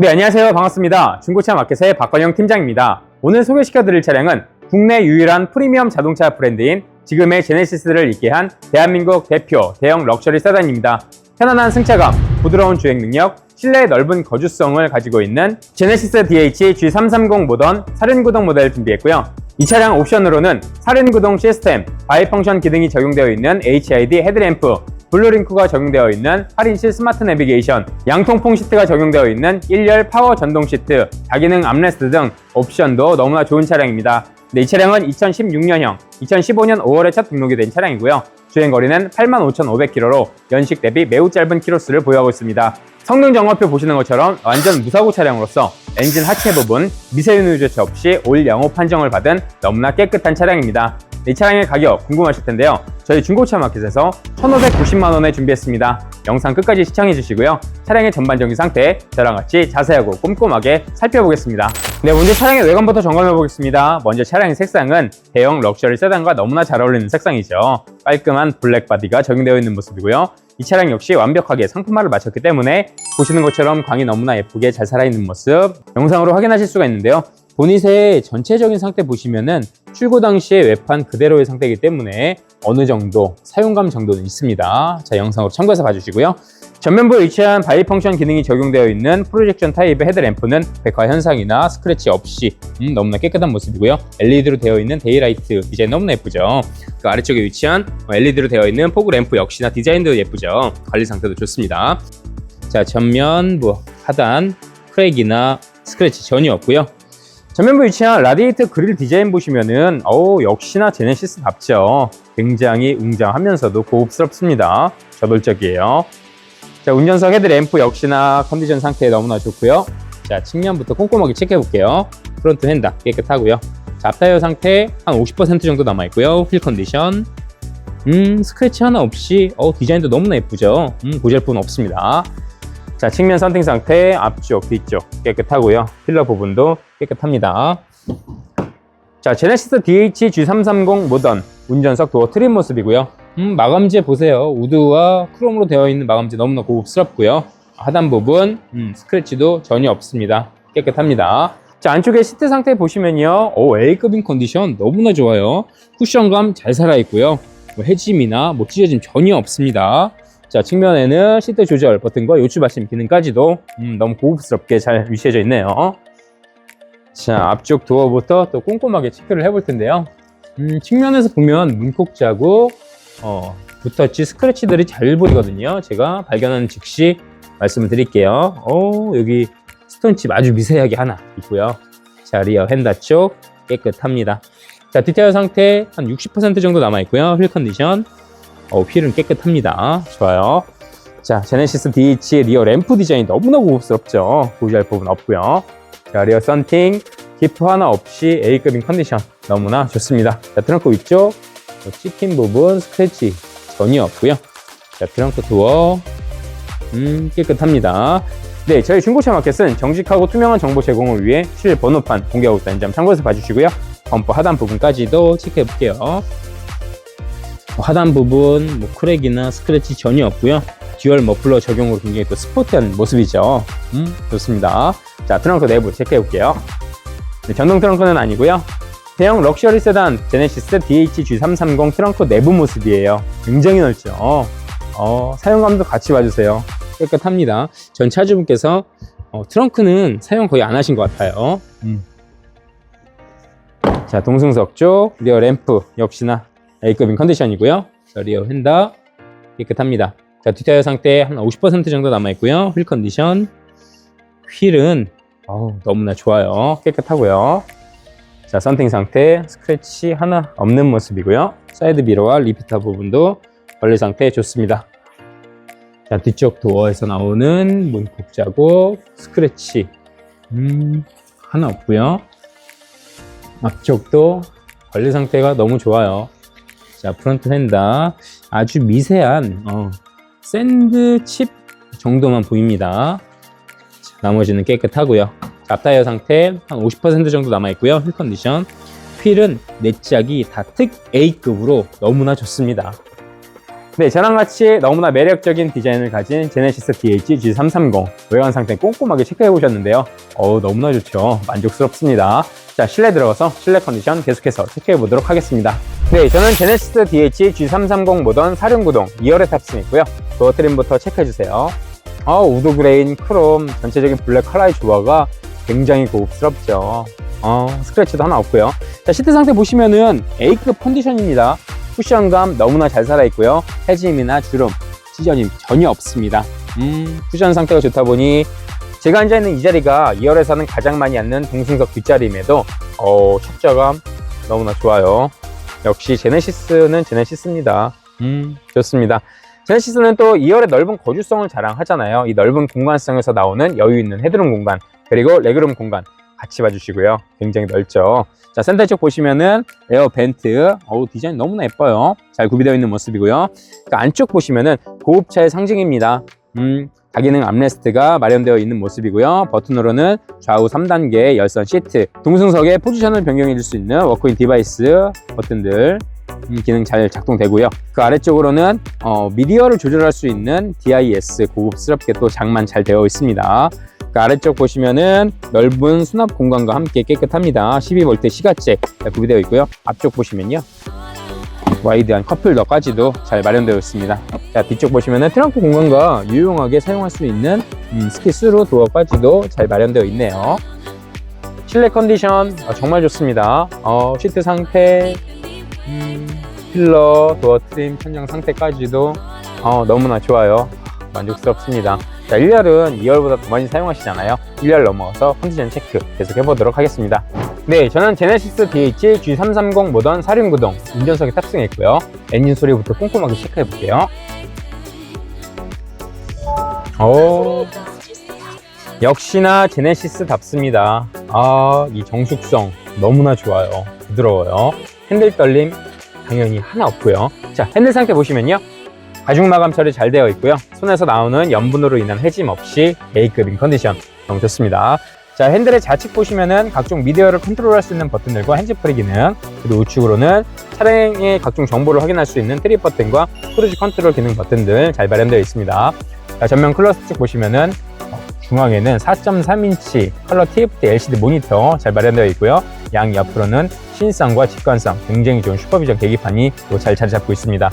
네, 안녕하세요. 반갑습니다. 중고차 마켓의 박관영 팀장입니다. 오늘 소개시켜 드릴 차량은 국내 유일한 프리미엄 자동차 브랜드인 지금의 제네시스를 있게 한 대한민국 대표 대형 럭셔리 세단입니다. 편안한 승차감, 부드러운 주행 능력, 실내 넓은 거주성을 가지고 있는 제네시스 DH G330 모던 사륜구동 모델을 준비했고요. 이 차량 옵션으로는 사륜구동 시스템, 바이펑션 기능이 적용되어 있는 HID 헤드램프, 블루링크가 적용되어 있는 8인치 스마트 내비게이션, 양통풍 시트가 적용되어 있는 1열 파워 전동 시트, 다기능 암레스트 등 옵션도 너무나 좋은 차량입니다. 네, 이 차량은 2016년형, 2015년 5월에 첫 등록이 된 차량이고요. 주행거리는 85,500km로 연식 대비 매우 짧은 키로수를 보유하고 있습니다. 성능 정화표 보시는 것처럼 완전 무사고 차량으로서 엔진 하체 부분 미세유느 조치 없이 올 영호 판정을 받은 너무나 깨끗한 차량입니다. 이 차량의 가격 궁금하실 텐데요. 저희 중고차 마켓에서 1,590만 원에 준비했습니다. 영상 끝까지 시청해 주시고요. 차량의 전반적인 상태 저랑 같이 자세하고 꼼꼼하게 살펴보겠습니다. 네, 먼저 차량의 외관부터 점검해 보겠습니다. 먼저 차량의 색상은 대형 럭셔리 세단과 너무나 잘 어울리는 색상이죠. 깔끔한 블랙 바디가 적용되어 있는 모습이고요. 이 차량 역시 완벽하게 상품화를 마쳤기 때문에 보시는 것처럼 광이 너무나 예쁘게 잘 살아있는 모습 영상으로 확인하실 수가 있는데요. 보닛의 전체적인 상태 보시면은 출고 당시의 외판 그대로의 상태이기 때문에 어느 정도 사용감 정도는 있습니다. 자, 영상으로 참고해서 봐주시고요. 전면부에 위치한 바이펑션 기능이 적용되어 있는 프로젝션 타입의 헤드램프는 백화 현상이나 스크래치 없이 음, 너무나 깨끗한 모습이고요. LED로 되어 있는 데이라이트 디자인 너무나 예쁘죠. 그 아래쪽에 위치한 LED로 되어 있는 포그 램프 역시나 디자인도 예쁘죠. 관리 상태도 좋습니다. 자, 전면부 하단 크랙이나 스크래치 전혀 없고요. 전면부 위치한 라디에이터 그릴 디자인 보시면은 어우 역시나 제네시스답죠. 굉장히 웅장하면서도 고급스럽습니다. 저돌적이에요. 자 운전석 헤드램프 역시나 컨디션 상태 너무나 좋고요. 자 측면부터 꼼꼼하게 체크해 볼게요. 프론트 핸다 깨끗하고요. 자 앞타이어 상태 한 50% 정도 남아 있고요. 휠 컨디션 음 스크래치 하나 없이 어 디자인도 너무나 예쁘죠. 음 고질분 없습니다. 자 측면 선팅 상태 앞쪽 뒤쪽 깨끗하고요. 필러 부분도 깨끗합니다. 자 제네시스 DH G330 모던 운전석 도어 트림 모습이고요. 음, 마감재 보세요. 우드와 크롬으로 되어 있는 마감재 너무나 고급스럽고요. 하단 부분 음, 스크래치도 전혀 없습니다. 깨끗합니다. 자 안쪽에 시트 상태 보시면요. 오 A급인 컨디션 너무나 좋아요. 쿠션감 잘 살아있고요. 뭐 해짐이나 뭐 찢어짐 전혀 없습니다. 자 측면에는 시트 조절 버튼과 요추 받침 기능까지도 음, 너무 고급스럽게 잘 위치해져 있네요. 자 앞쪽 도어부터 또 꼼꼼하게 체크를 해볼 텐데요. 음, 측면에서 보면 문콕 자국, 어, 붓터치 스크래치들이 잘 보이거든요. 제가 발견하는 즉시 말씀을 드릴게요. 오, 여기 스톤칩 아주 미세하게 하나 있고요. 자, 리어 핸다 쪽 깨끗합니다. 자, 디테일 상태 한 60% 정도 남아 있고요. 휠 컨디션. 어, 휠은 깨끗합니다. 좋아요. 자, 제네시스 DH 리어 램프 디자인 너무나 고급스럽죠. 보유할 부분 없고요. 자, 리어 썬팅, 기프 하나 없이 A급인 컨디션 너무나 좋습니다. 자, 트렁크 위쪽 뭐 찍힌 부분 스크래치 전혀 없고요. 자, 트렁크 도어 음, 깨끗합니다. 네, 저희 중고차 마켓은 정직하고 투명한 정보 제공을 위해 실 번호판 공개하고 있다는 점 참고해서 봐주시고요. 범퍼 하단 부분까지도 체크해 볼게요. 뭐 하단 부분 뭐 크랙이나 스크래치 전혀 없고요. 듀얼 머플러 적용으로 굉장히 또 스포티한 모습이죠. 음, 좋습니다. 자, 트렁크 내부 체크해 볼게요. 네, 전동 트렁크는 아니고요. 대형 럭셔리 세단 제네시스 DH-G330 트렁크 내부 모습이에요. 굉장히 넓죠. 어, 사용감도 같이 봐주세요. 깨끗합니다. 전 차주분께서 어, 트렁크는 사용 거의 안 하신 것 같아요. 음. 자, 동승석 쪽 리어 램프 역시나 A급인 컨디션이고요. 자, 리어 핸다 깨끗합니다. 자, 뒷타이어 상태 한 50% 정도 남아있고요. 휠 컨디션. 휠은 어우, 너무나 좋아요. 깨끗하고요. 자, 썬팅 상태, 스크래치 하나 없는 모습이고요. 사이드 미러와 리피터 부분도 관리 상태 좋습니다. 자, 뒤쪽 도어에서 나오는 문콕 자국, 스크래치, 음, 하나 없고요. 앞쪽도 관리 상태가 너무 좋아요. 자, 프론트 핸다 아주 미세한 어, 샌드 칩 정도만 보입니다. 자, 나머지는 깨끗하고요. 자, 앞타이어 상태 한 50% 정도 남아있고요. 휠 컨디션. 휠은 내 짝이 다 특 A급으로 너무나 좋습니다. 네, 저랑 같이 너무나 매력적인 디자인을 가진 제네시스 DH G330 외관 상태 꼼꼼하게 체크해 보셨는데요. 어우, 너무나 좋죠. 만족스럽습니다. 자, 실내 들어가서 실내 컨디션 계속해서 체크해 보도록 하겠습니다. 네, 저는 제네시스 DH G330 모던 사륜구동 2열에 탑승했고요. 도어 트림부터 체크해 주세요. 아, 우드 그레인, 크롬, 전체적인 블랙 컬러의 조화가 굉장히 고급스럽죠. 어, 스크래치도 하나 없고요. 자, 시트 상태 보시면은 A급 컨디션입니다. 쿠션감 너무나 잘 살아있고요. 해짐이나 주름, 찢어짐 전혀 없습니다. 음, 쿠션 상태가 좋다 보니 제가 앉아있는 이 자리가 2열에서는 가장 많이 앉는 동승석 뒷자리임에도 어, 척저감 너무나 좋아요. 역시 제네시스는 제네시스입니다. 음, 좋습니다. 제네시스는 또 2열의 넓은 거주성을 자랑하잖아요. 이 넓은 공간성에서 나오는 여유 있는 헤드룸 공간, 그리고 레그룸 공간 같이 봐주시고요. 굉장히 넓죠. 자, 센터 쪽 보시면은 에어 벤트, 어우, 디자인 너무나 예뻐요. 잘 구비되어 있는 모습이고요. 그 안쪽 보시면은 고급차의 상징입니다. 음, 다기능 암레스트가 마련되어 있는 모습이고요. 버튼으로는 좌우 3단계 열선 시트, 동승석의 포지션을 변경해 줄 수 있는 워크인 디바이스 버튼들 음, 기능 잘 작동되고요. 그 아래쪽으로는 어, 미디어를 조절할 수 있는 DIS 고급스럽게 또 장만 잘 되어 있습니다. 그 아래쪽 보시면은 넓은 수납 공간과 함께 깨끗합니다. 12V 시가잭 잘 구비되어 있고요. 앞쪽 보시면요. 와이드한 컵홀더까지도 잘 마련되어 있습니다. 자, 뒤쪽 보시면은 트렁크 공간과 유용하게 사용할 수 있는 음, 스키스루 도어까지도 잘 마련되어 있네요. 실내 컨디션 어, 정말 좋습니다. 어, 시트 상태, 음, 필러, 도어 트림, 천장 상태까지도 어, 너무나 좋아요. 만족스럽습니다. 자, 1열은 2열보다 더 많이 사용하시잖아요. 1열 넘어가서 컨디션 체크 계속 해보도록 하겠습니다. 네, 저는 제네시스 DH G330 모던 사륜구동 운전석에 탑승했고요. 엔진 소리부터 꼼꼼하게 체크해 볼게요. 오, 역시나 제네시스답습니다. 아, 이 정숙성 너무나 좋아요. 부드러워요. 핸들 떨림 당연히 하나 없고요. 자, 핸들 상태 보시면요. 가죽 마감 처리 잘 되어 있고요. 손에서 나오는 염분으로 인한 해짐 없이 A급인 컨디션 너무 좋습니다. 자, 핸들의 좌측 보시면은 각종 미디어를 컨트롤할 수 있는 버튼들과 핸즈프리 기능, 그리고 우측으로는 차량의 각종 정보를 확인할 수 있는 트립 버튼과 크루즈 컨트롤 기능 버튼들 잘 마련되어 있습니다. 자, 전면 클러스 쪽 보시면은 어, 중앙에는 4.3인치 컬러 TFT LCD 모니터 잘 마련되어 있고요. 양 옆으로는 신성과 직관성 굉장히 좋은 슈퍼비전 계기판이 또 잘 자리 잡고 있습니다.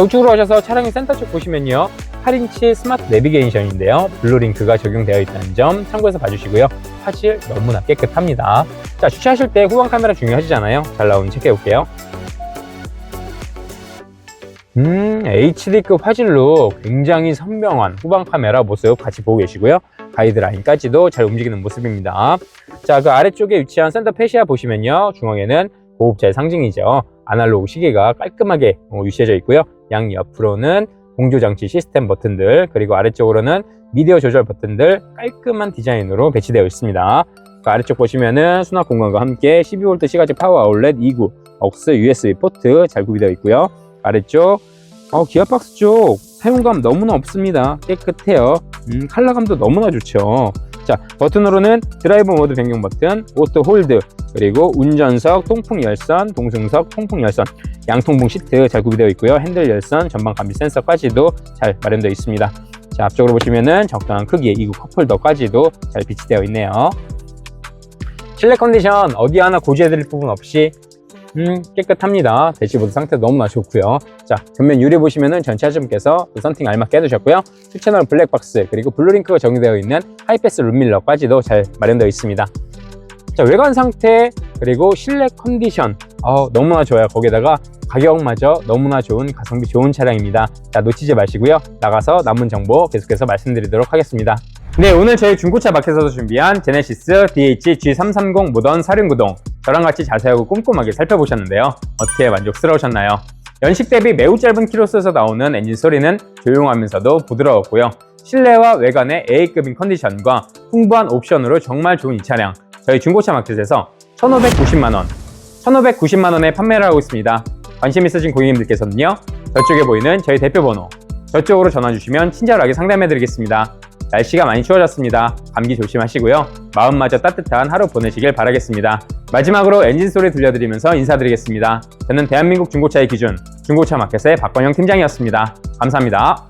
자, 우측으로 오셔서 차량의 센터 쪽 보시면요. 8인치 스마트 내비게이션인데요. 블루링크가 적용되어 있다는 점 참고해서 봐주시고요. 화질 너무나 깨끗합니다. 자, 주차하실 때 후방 카메라 중요하시잖아요. 잘 나오는 체크해 볼게요. 음, HD급 화질로 굉장히 선명한 후방 카메라 모습 같이 보고 계시고요. 가이드라인까지도 잘 움직이는 모습입니다. 자, 그 아래쪽에 위치한 센터 페시아 보시면요. 중앙에는 고급차의 상징이죠. 아날로그 시계가 깔끔하게 어, 위치해져 있고요. 양 옆으로는 공조 장치 시스템 버튼들, 그리고 아래쪽으로는 미디어 조절 버튼들 깔끔한 디자인으로 배치되어 있습니다. 그 아래쪽 보시면은 수납 공간과 함께 12V 시가제 파워 아울렛 2구, 억스 USB 포트 잘 구비되어 있고요. 아래쪽 어, 기어박스 쪽 사용감 너무나 없습니다. 깨끗해요. 음, 컬러감도 너무나 좋죠. 자, 버튼으로는 드라이브 모드 변경 버튼, 오토 홀드, 그리고 운전석, 통풍 열선, 동승석, 통풍 열선, 양통풍 시트 잘 구비되어 있고요. 핸들 열선, 전방 감지 센서까지도 잘 마련되어 있습니다. 자, 앞쪽으로 보시면은 적당한 크기의 이구 컵홀더까지도 잘 비치되어 있네요. 실내 컨디션 어디 하나 고지해드릴 부분 없이 음, 깨끗합니다. 대시보드 상태 너무나 좋고요. 자, 전면 유리 보시면은 전체 하점께서 썬팅 알맞게 해두셨고요. 수채널 블랙박스 그리고 블루링크가 적용되어 있는 하이패스 룸밀러까지도 잘 마련되어 있습니다. 자, 외관 상태 그리고 실내 컨디션 어, 너무나 좋아요. 거기다가 가격마저 너무나 좋은 가성비 좋은 차량입니다. 자, 놓치지 마시고요. 나가서 남은 정보 계속해서 말씀드리도록 하겠습니다. 네, 오늘 저희 중고차 마켓에서 준비한 제네시스 DH G330 모던 사륜구동 저랑 같이 자세하고 꼼꼼하게 살펴보셨는데요. 어떻게 만족스러우셨나요? 연식 대비 매우 짧은 키로수에서 나오는 엔진 소리는 조용하면서도 부드러웠고요. 실내와 외관의 A급인 컨디션과 풍부한 옵션으로 정말 좋은 이 차량 저희 중고차 마켓에서 1,590만원 1,590만원에 판매를 하고 있습니다. 관심 있으신 고객님들께서는요. 저쪽에 보이는 저희 대표 번호 저쪽으로 전화 주시면 친절하게 상담해 드리겠습니다. 날씨가 많이 추워졌습니다. 감기 조심하시고요. 마음마저 따뜻한 하루 보내시길 바라겠습니다. 마지막으로 엔진 소리 들려드리면서 인사드리겠습니다. 저는 대한민국 중고차의 기준 중고차 마켓의 박건영 팀장이었습니다. 감사합니다.